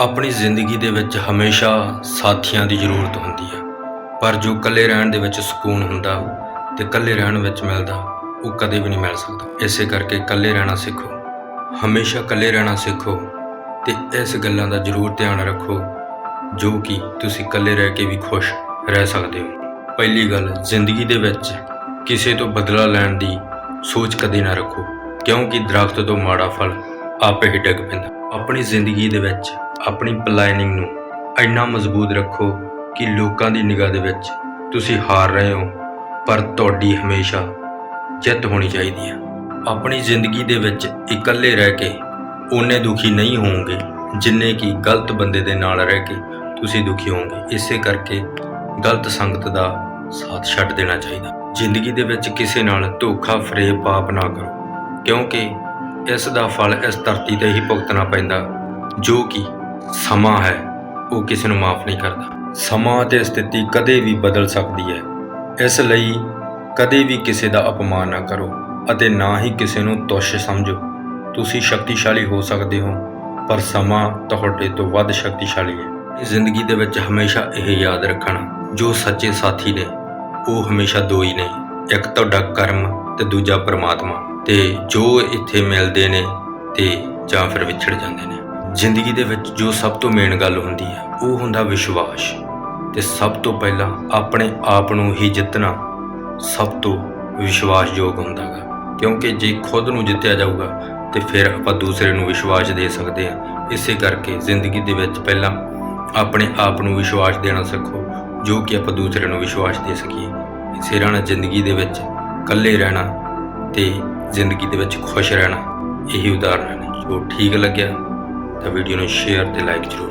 ਆਪਣੀ ਜ਼ਿੰਦਗੀ ਦੇ ਵਿੱਚ ਹਮੇਸ਼ਾ ਸਾਥੀਆਂ ਦੀ ਜ਼ਰੂਰਤ ਹੁੰਦੀ ਹੈ। ਪਰ ਜੋ ਇਕੱਲੇ ਰਹਿਣ ਦੇ ਵਿੱਚ ਸਕੂਨ ਹੁੰਦਾ ਤੇ ਇਕੱਲੇ ਰਹਿਣ ਵਿੱਚ ਮਿਲਦਾ, ਉਹ ਕਦੇ ਵੀ ਨਹੀਂ ਮਿਲ ਸਕਦਾ। ਇਸੇ ਕਰਕੇ ਇਕੱਲੇ ਰਹਿਣਾ ਸਿੱਖੋ। ਹਮੇਸ਼ਾ ਇਕੱਲੇ ਰਹਿਣਾ ਸਿੱਖੋ ਤੇ ਇਸ ਗੱਲਾਂ ਦਾ ਜ਼ਰੂਰ ਧਿਆਨ ਰੱਖੋ, ਜੋ ਕਿ ਤੁਸੀਂ ਇਕੱਲੇ ਰਹਿ ਕੇ ਵੀ ਖੁਸ਼ ਰਹਿ ਸਕਦੇ ਹੋ। ਪਹਿਲੀ ਗੱਲ, ਜ਼ਿੰਦਗੀ ਦੇ ਵਿੱਚ ਕਿਸੇ ਤੋਂ ਬਦਲਾ ਲੈਣ ਦੀ ਸੋਚ ਕਦੇ ਨਾ ਰੱਖੋ, ਕਿਉਂਕਿ ਦਰਖਤ ਤੋਂ ਮਾੜਾ ਫਲ ਆਪੇ ਹੀ ਡਿੱਗ ਪੈਂਦਾ। ਆਪਣੀ ਜ਼ਿੰਦਗੀ ਦੇ ਵਿੱਚ ਆਪਣੀ ਪਲੈਨਿੰਗ ਨੂੰ ਇੰਨਾ ਮਜ਼ਬੂਤ ਰੱਖੋ ਕਿ ਲੋਕਾਂ ਦੀ ਨਿਗਾਹ ਦੇ ਵਿੱਚ ਤੁਸੀਂ ਹਾਰ ਰਹੇ ਹੋ, ਪਰ ਤੁਹਾਡੀ ਹਮੇਸ਼ਾ ਜਿੱਤ ਹੋਣੀ ਚਾਹੀਦੀ ਹੈ। ਆਪਣੀ ਜ਼ਿੰਦਗੀ ਦੇ ਵਿੱਚ ਇਕੱਲੇ ਰਹਿ ਕੇ ਓਨੇ ਦੁਖੀ ਨਹੀਂ ਹੋਵੋਗੇ, ਜਿੰਨੇ ਕਿ ਗਲਤ ਬੰਦੇ ਦੇ ਨਾਲ ਰਹਿ ਕੇ ਤੁਸੀਂ ਦੁਖੀ ਹੋਵੋਗੇ। ਇਸੇ ਕਰਕੇ ਗਲਤ ਸੰਗਤ ਦਾ ਸਾਥ ਛੱਡ ਦੇਣਾ ਚਾਹੀਦਾ। ਜ਼ਿੰਦਗੀ ਦੇ ਵਿੱਚ ਕਿਸੇ ਨਾਲ ਧੋਖਾ, ਫਰੇਬ ਪਾਪ ਨਾ ਕਰੋ, ਕਿਉਂਕਿ ਇਸ ਦਾ ਫਲ ਇਸ ਧਰਤੀ ਤੇ ਹੀ ਭੁਗਤਣਾ ਪੈਂਦਾ, ਜੋ ਕਿ ਸਮਾਂ ਹੈ, ਉਹ ਕਿਸੇ ਨੂੰ ਮਾਫ ਨਹੀਂ ਕਰਦਾ। ਸਮਾਂ ਅਤੇ ਸਥਿਤੀ ਕਦੇ ਵੀ ਬਦਲ ਸਕਦੀ ਹੈ। ਇਸ ਲਈ ਕਦੇ ਵੀ ਕਿਸੇ ਦਾ ਅਪਮਾਨ ਨਾ ਕਰੋ ਅਤੇ ਨਾ ਹੀ ਕਿਸੇ ਨੂੰ ਤੁਸ਼ ਸਮਝੋ। ਤੁਸੀਂ ਸ਼ਕਤੀਸ਼ਾਲੀ ਹੋ ਸਕਦੇ ਹੋ, ਪਰ ਸਮਾਂ ਤੁਹਾਡੇ ਤੋਂ ਵੱਧ ਸ਼ਕਤੀਸ਼ਾਲੀ ਹੈ। ਜ਼ਿੰਦਗੀ ਦੇ ਵਿੱਚ ਹਮੇਸ਼ਾ ਇਹ ਯਾਦ ਰੱਖਣਾ, ਜੋ ਸੱਚੇ ਸਾਥੀ ਨੇ, ਉਹ ਹਮੇਸ਼ਾ ਦੋ ਹੀ ਨੇ। ਇੱਕ ਤੁਹਾਡਾ ਕਰਮ ਤੇ ਦੂਜਾ ਪਰਮਾਤਮਾ। ਤੇ ਜੋ ਇੱਥੇ ਮਿਲਦੇ ਨੇ ਤੇ ਜਾਂ ਫਿਰ ਵਿਛੜ ਜਾਂਦੇ ਨੇ। ਜ਼ਿੰਦਗੀ ਦੇ ਵਿੱਚ ਜੋ ਸਭ ਤੋਂ ਮੇਨ ਗੱਲ ਹੁੰਦੀ ਹੈ ਉਹ ਹੁੰਦਾ ਵਿਸ਼ਵਾਸ। ਤੇ ਸਭ ਤੋਂ ਪਹਿਲਾਂ ਆਪਣੇ ਆਪ ਨੂੰ ਹੀ ਜਿੱਤਣਾ ਸਭ ਤੋਂ ਵਿਸ਼ਵਾਸਯੋਗ ਹੁੰਦਾ ਹੈ ਕਿਉਂਕਿ ਜੇ ਖੁਦ ਨੂੰ ਜਿੱਤਿਆ ਜਾਊਗਾ, ਤੇ ਫਿਰ ਆਪਾਂ ਦੂਸਰੇ ਨੂੰ ਵਿਸ਼ਵਾਸ ਦੇ ਸਕਦੇ ਹਾਂ ਇਸੇ ਕਰਕੇ ਜ਼ਿੰਦਗੀ ਦੇ ਵਿੱਚ ਪਹਿਲਾਂ ਆਪਣੇ ਆਪ ਨੂੰ ਵਿਸ਼ਵਾਸ ਦੇਣਾ ਸਿੱਖੋ, ਜੋ ਕਿ ਆਪਾਂ ਦੂਸਰੇ ਨੂੰ ਵਿਸ਼ਵਾਸ ਦੇ ਸਕੀਏ। ਇਸੇ ਤਰ੍ਹਾਂ ਜ਼ਿੰਦਗੀ ਦੇ ਵਿੱਚ ਇਕੱਲੇ ਰਹਿਣਾ ਤੇ ਜ਼ਿੰਦਗੀ ਦੇ ਵਿੱਚ ਖੁਸ਼ ਰਹਿਣਾ, ਇਹੀ ਉਦਾਹਰਨ ਨੇ ਜੋ ਠੀਕ ਲੱਗਿਆ ਤਾਂ ਵੀਡੀਓ ਨੂੰ ਸ਼ੇਅਰ ਤੇ ਲਾਈਕ ਜ਼ਰੂਰ